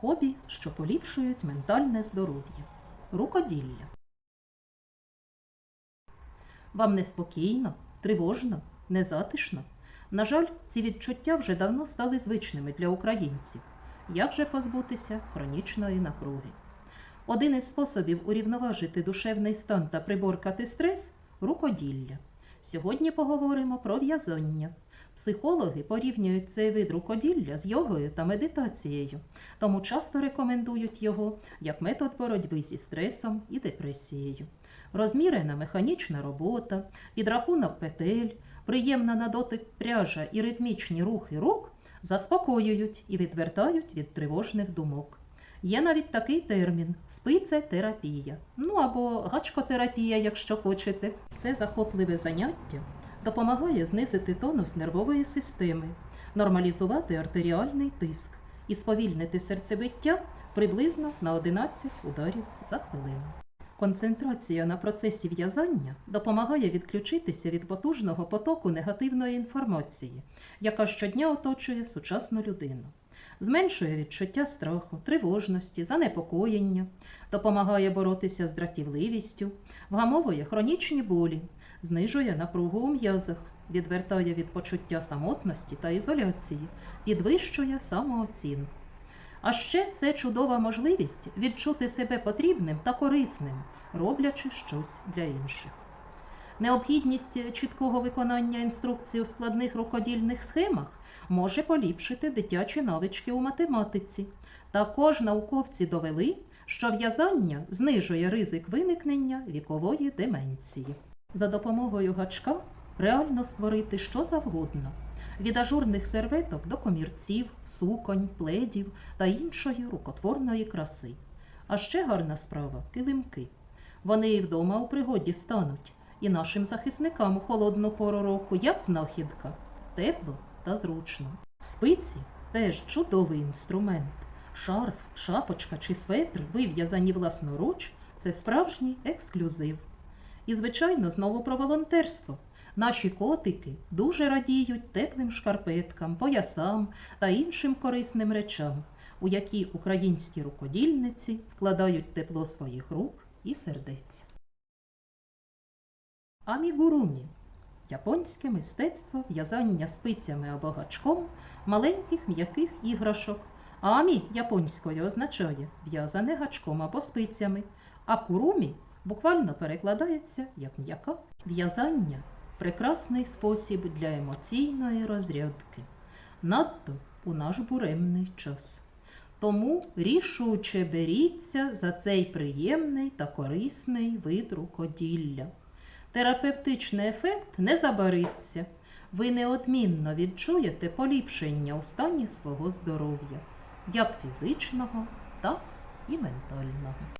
Хобі, що поліпшують ментальне здоров'я. Рукоділля. Вам неспокійно, тривожно, незатишно? На жаль, ці відчуття вже давно стали звичними для українців. Як же позбутися хронічної напруги? Один із способів урівноважити душевний стан та приборкати стрес рукоділля. Сьогодні поговоримо про в'язання. Психологи порівнюють цей вид рукоділля з йогою та медитацією, тому часто рекомендують його як метод боротьби зі стресом і депресією. Розмірена механічна робота, підрахунок петель, приємна на дотик пряжа і ритмічні рухи рук заспокоюють і відвертають від тривожних думок. Є навіть такий термін спицетерапія, ну або гачкотерапія, якщо хочете. Це захопливе заняття допомагає знизити тонус нервової системи, нормалізувати артеріальний тиск і сповільнити серцебиття приблизно на 11 ударів за хвилину. Концентрація на процесі в'язання допомагає відключитися від потужного потоку негативної інформації, яка щодня оточує сучасну людину. Зменшує відчуття страху, тривожності, занепокоєння, допомагає боротися з дратівливістю, вгамовує хронічні болі, знижує напругу у м'язах, відвертає від почуття самотності та ізоляції, підвищує самооцінку. А ще це чудова можливість відчути себе потрібним та корисним, роблячи щось для інших. Необхідність чіткого виконання інструкцій у складних рукодільних схемах може поліпшити дитячі навички у математиці. Також науковці довели, що в'язання знижує ризик виникнення вікової деменції. За допомогою гачка реально створити що завгодно від ажурних серветок до комірців, суконь, пледів та іншої рукотворної краси. А ще гарна справа килимки. Вони і вдома у пригоді стануть, і нашим захисникам у холодну пору року як знахідка, тепло та зручно. Спиці теж чудовий інструмент. Шарф, шапочка чи светр, вив'язані власноруч це справжній ексклюзив. І, звичайно, знову про волонтерство. Наші котики дуже радіють теплим шкарпеткам, поясам та іншим корисним речам, у які українські рукодільниці вкладають тепло своїх рук і сердець. Амігурумі японське мистецтво в'язання спицями або гачком маленьких м'яких іграшок. Амі японською означає в'язане гачком або спицями, а курумі буквально перекладається як м'яка в'язання прекрасний спосіб для емоційної розрядки, надто у наш буремний час. Тому рішуче беріться за цей приємний та корисний вид рукоділля. Терапевтичний ефект не забариться. Ви неодмінно відчуєте поліпшення у стані свого здоров'я, як фізичного, так і ментального.